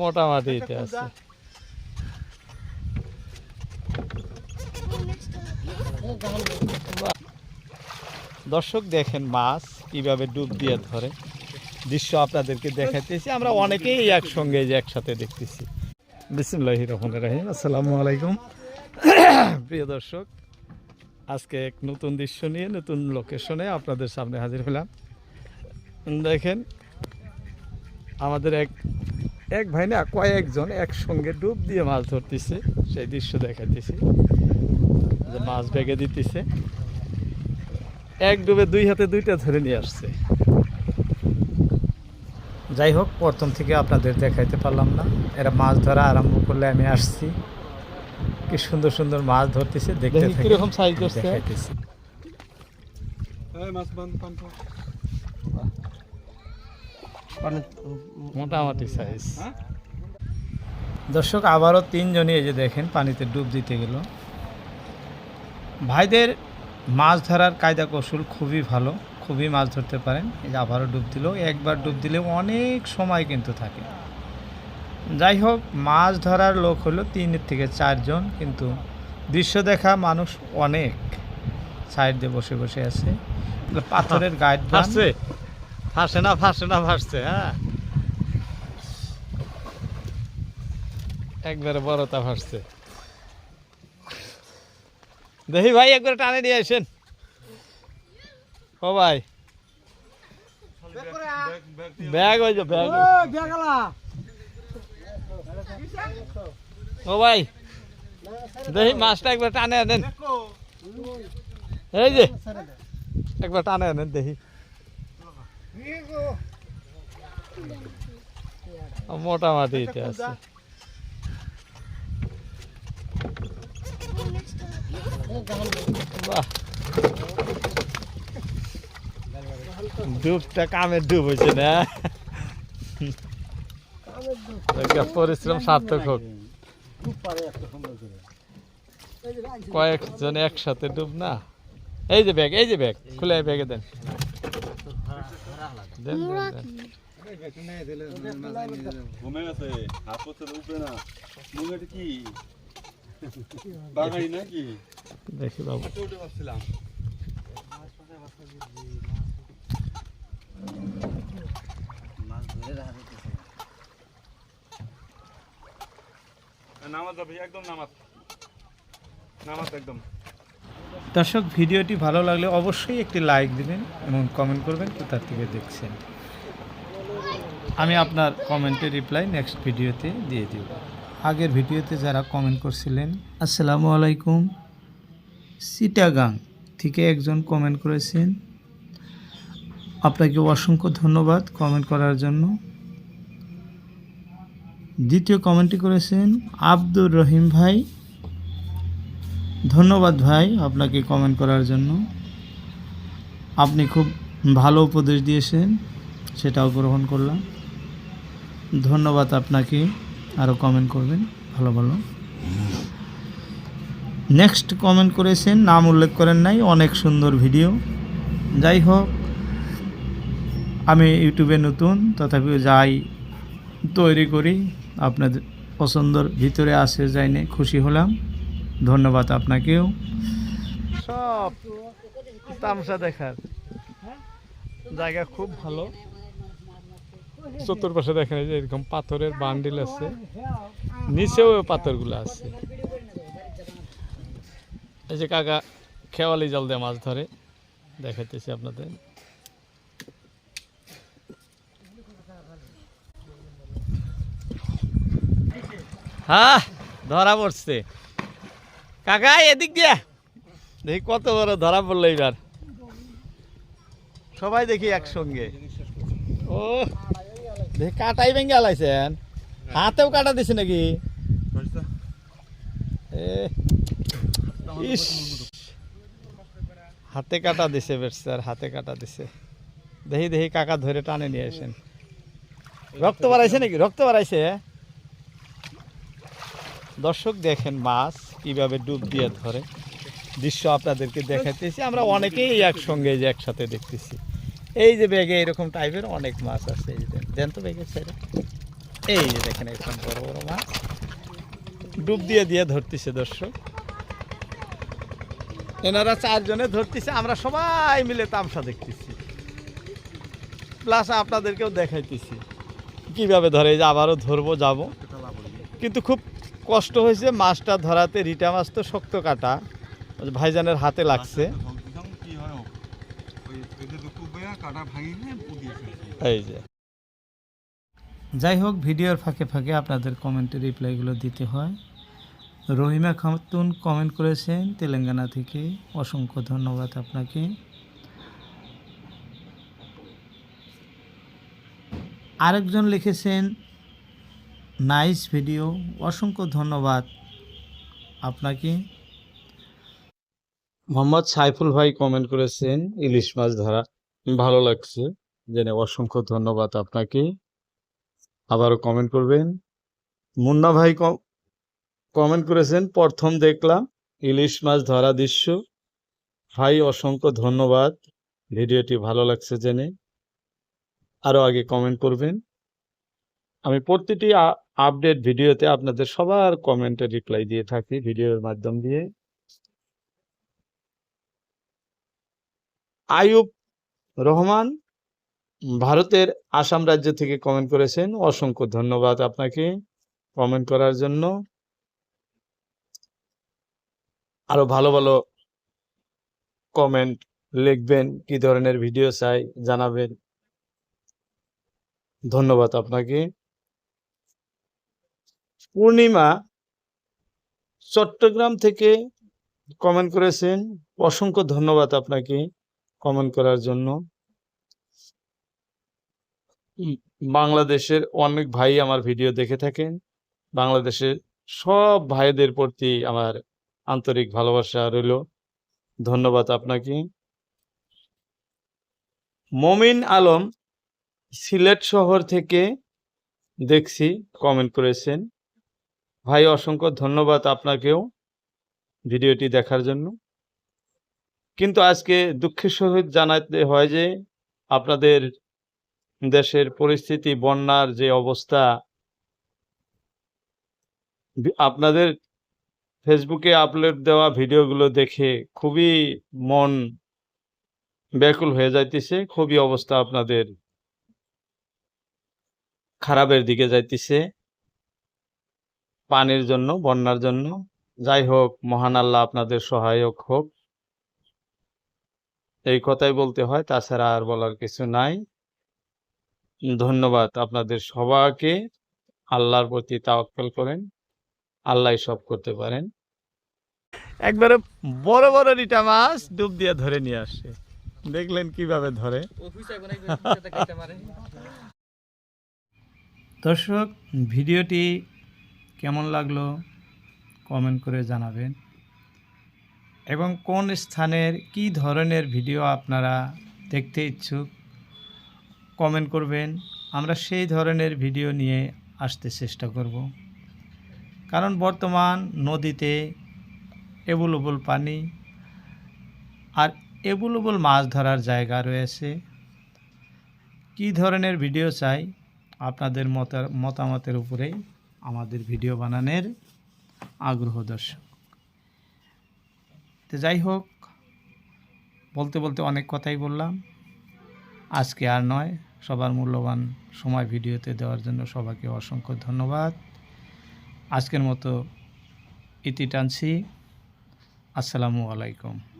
মোটামুটিতে আছে দর্শক দেখেন মাছ কীভাবে ডুব দিয়ে ধরে। দৃশ্য আপনাদেরকে দেখাইতেছি আমরা অনেকেই একসঙ্গে যে একসাথে দেখতেছি। বিসমুল্লাহ রহমান রাহিম আসসালামু আলাইকুম। প্রিয় দর্শক আজকে এক নতুন দৃশ্য নিয়ে নতুন লোকেশনে আপনাদের সামনে হাজির হলাম। দেখেন আমাদের এক এক ভাই না কয়েকজন একসঙ্গে ডুব দিয়ে মাছ ধরতেছে সেই দৃশ্য দেখাইতেছি। যে মাছ বেগে দিতেছে। এক ডুবে দুই হাতে দুইটা ধরে নিয়ে আসছে। যাই হোক প্রথম থেকে আপনাদের দেখাইতে পারলাম না। এরা মাছ ধরা আরম্ভ করলে আমি আসছি। কি সুন্দর সুন্দর মাছ ধরতেছে দেখতে কীরকম size করছে। দেখাইতেছি। মোটামুটি সাইজ দর্শক আবারও তিনজনই এই যে দেখেন পানিতে ডুব দিতে গেল। ভাইদের মাছ ধরার কায়দা কৌশল খুবই ভালো খুবই মাছ ধরতে পারেন। এই যে আবারও ডুব দিল একবার ডুব দিলে অনেক সময় কিন্তু থাকে। যাই হোক মাছ ধরার লোক হলো তিনের থেকে চারজন কিন্তু দৃশ্য দেখা মানুষ অনেক। সাইড দিয়ে বসে বসে আছে। পাথরের গাইড ফাঁসছে ফাঁসে না ফাঁসে না ফাঁসছে হ্যাঁ? একবারে বড়টা ফাঁসছে। দেখি ভাই একবার টানে নিয়ে আসেন। ও ভাই। ব্যাগ ওই যে ব্যাগ। ও ভাই। দেখি মাছটা একবার টানে আনেন। এই যে একবার টানে আনেন দেখি। মোটামুটিতে আছে। বাহ। ডুবটা কামের ডুব হয়েছে না? পরিশ্রম সার্থক হোক। কয়েকজন একসাথে ডুব না? এই যে ব্যাগ এই যে ব্যাগ খুলে ব্যাগে দেন। দেখি বাবু। নামাজ একদম নামাজ। নামাজ একদম। দর্শক, ভিডিওটি ভালো লাগলে অবশ্যই একটি লাইক দিবেন এবং কমেন্ট করবেন, কোথা থেকে দেখছেন। আমি আপনার কমেন্টের রিপ্লাই নেক্সট ভিডিওতে দিয়ে দিব। আগের ভিডিওতে যারা কমেন্ট করছিলেন, আসসালামু আলাইকুম। সিটাগাং থেকে একজন কমেন্ট করেছেন, আপনাকে অসংখ্য ধন্যবাদ কমেন্ট করার জন্য। দ্বিতীয় কমেন্টটি করেছেন, আব্দুর রহিম ভাই ধন্যবাদ ভাই আপনাকে কমেন্ট করার জন্য। আপনি খুব ভালো উপদেশ দিয়েছেন, সেটাও গ্রহণ করলাম। ধন্যবাদ আপনাকে আরও কমেন্ট করবেন, ভালো ভালো। নেক্সট কমেন্ট করেছেন, নাম উল্লেখ করেন নাই, অনেক সুন্দর ভিডিও যাই হোক, আমি ইউটিউবে নতুন তথাপি যাই, তৈরি করি, আপনাদের পছন্দর ভিতরে আসে যাইনে খুশি হলাম। ধন্যবাদ আপনাকেও। সব তামসা দেখার জায়গা খুব ভালো। চতুর্পাশে দেখেন যে এরকম পাথরের বান্ডিল আছে। নিচেও পাথরগুলো আছে। এই যে কাকা খেওয়ালি জল দিয়ে মাছ ধরে। দেখাইতেছি আপনাদের। হ্যাঁ ধরা পড়ছে। কাকা, এদিক দিয়ে। দেখি কত বড় ধরা পড়ল এবার সবাই দেখি একসঙ্গে। ও, দেখি কাটাই ভেঙে আলাইছেন। হাতেও কাটা দিছে নাকি? হাতে কাটা দিছে বেশ, স্যার, হাতে কাটা দিছে। দেখি দেখি কাকা ধরে টানে নিয়ে আসেন। রক্ত বাড়াইছে নাকি? রক্ত বাড়াইছে? দর্শক, দেখেন মাছ কীভাবে ডুব দিয়ে ধরে। দৃশ্য আপনাদেরকে দেখাইতেছি, আমরা অনেকেই একসঙ্গে যে একসাথে দেখতেছি। এই যে ব্যাগে এরকম টাইপের অনেক মাছ আছে, এই যে দেন। তো ব্যাগের সাইডে এই যে দেখেন একদম বড় বড় মাছ। ডুব দিয়ে দিয়ে ধরতেছে দর্শক। এনারা চারজনে ধরতেছে, আমরা সবাই মিলে তামসা দেখতেছি। প্লাস আপনাদেরকেও দেখাইতেছি, কীভাবে ধরে যে আবারও ধরবো, যাব। কিন্তু খুব কষ্ট হয়েছে মাছটা ধরাতে রিটা মাছ তো শক্ত কাটা ভাইজানের হাতে লাগছে। হয় এই যে। যাই হোক ভিডিওর ফাঁকে ফাঁকে আপনাদের কমেন্টের রিপ্লাইগুলো দিতে হয়। রহিমা খাতুন কমেন্ট করেছেন তেলেঙ্গানা থেকে। অসংখ্য ধন্যবাদ আপনাকে। আরেকজন লিখেছেন নাইস ভিডিও, অসংখ্য ধন্যবাদ আপনাকে। মোহাম্মদ সাইফুল ভাই কমেন্ট করেছেন, ইলিশ মাছ ধরা ভালো লাগছে, জেনে অসংখ্য ধন্যবাদ আপনাকে। আবারও কমেন্ট করবেন। মুন্না ভাই কমেন্ট করেছেন, প্রথম দেখলাম ইলিশ মাছ ধরা দৃশ্য। ভাই, অসংখ্য ধন্যবাদ। ভিডিওটি ভালো লাগছে জেনে। আরও আগে কমেন্ট করবেন। আমি প্রতিটি আপডেট ভিডিওতে আপনাদের সবার কমেন্টে রিপ্লাই দিয়ে থাকি ভিডিওর মাধ্যম দিয়ে। আয়ুব রহমান, ভারতের আসাম রাজ্য থেকে কমেন্ট করেছেন, অসংখ্য ধন্যবাদ আপনাকে কমেন্ট করার জন্য। আরও ভালো ভালো কমেন্ট লিখবেন, কি ধরনের ভিডিও চাই জানাবেন। ধন্যবাদ আপনাকে। পূর্ণিমা চট্টগ্রাম থেকে কমেন্ট করেছেন। অসংখ্য ধন্যবাদ আপনাকে কমেন্ট করার জন্য। বাংলাদেশের অনেক ভাই আমার ভিডিও দেখে থাকেন। বাংলাদেশের সব ভাইদের প্রতি আমার আন্তরিক ভালোবাসা রইল। ধন্যবাদ আপনাকে। মমিন আলম সিলেট শহর থেকে দেখছি কমেন্ট করেছেন। ভাই, অসংখ্য ধন্যবাদ আপনাকেও ভিডিওটি দেখার জন্য। কিন্তু আজকে দুঃখের সহিত জানাতে হয় যে, আপনাদের দেশের পরিস্থিতি, বন্যার যে অবস্থা আপনাদের ফেসবুকে আপলোড দেওয়া ভিডিওগুলো দেখে খুবই মন ব্যাকুল হয়ে যাইতেছে, খুবই অবস্থা আপনাদের খারাপের দিকে যাইতেছে। পানির জন্য বন্যার জন্য। যাই হোক মহান আল্লাহ আপনাদের সহায়ক হোক। এই কথাই বলতে হয় তাছাড়া আর বলার কিছু নাই। ধন্যবাদ আপনাদের সবাইকে। আল্লাহর প্রতি তাওয়াক্কাল করেন। আল্লাহ সব করতে পারেন। একবারে বড় বড় রিটা মাছ ডুব দিয়ে ধরে নিয়ে আসে। দেখলেন কীভাবে ধরে। দর্শক ভিডিওটি কেমন লাগল কমেন্ট করে জানাবেন। এবং কোন স্থানের কি ধরনের ভিডিও আপনারা দেখতে ইচ্ছুক কমেন্ট করবেন। আমরা সেই ধরনের ভিডিও নিয়ে আসতে চেষ্টা করব। কারণ বর্তমান নদীতে এবুল উবুল পানি আর এবুল উবুল মাছ ধরার জায়গা রয়েছে। কি ধরনের ভিডিও চাই আপনাদের মতার মতামতের উপরেই আমাদের ভিডিও বানানোর আগ্রহ দর্শক। তো যাই হোক, বলতে বলতে অনেক কথাই বললাম। আজকে আর নয়, সবার মূল্যবান সময় ভিডিওতে দেওয়ার জন্য সবাইকে অসংখ্য ধন্যবাদ। আজকের মতো ইতি টানছি। আসসালামু আলাইকুম।